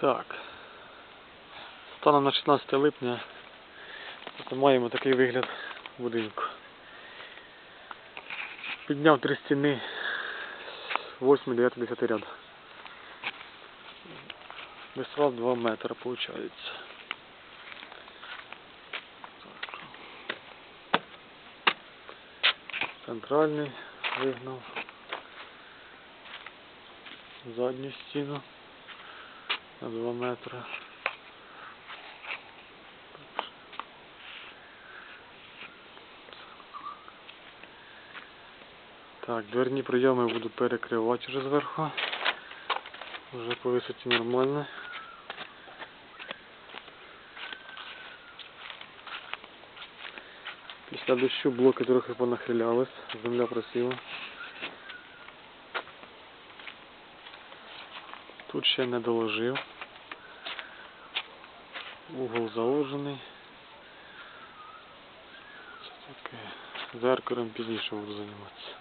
Так. Станом на 16 липня маємо такий вигляд будинку. Підняв три стіни 8, 9, 10 ряд. Висував 2 метри, виходить. Центральний вигнав. Задню стіну на 2 метри. Так, дверні прийоми буду перекривати вже зверху. Вже по висоті нормально. Після дощу блоки трохи понахилялись, земля просіла. Тут ще не доложив. Угол заложений. Це таке. Зеркалом пізніше буду займатися.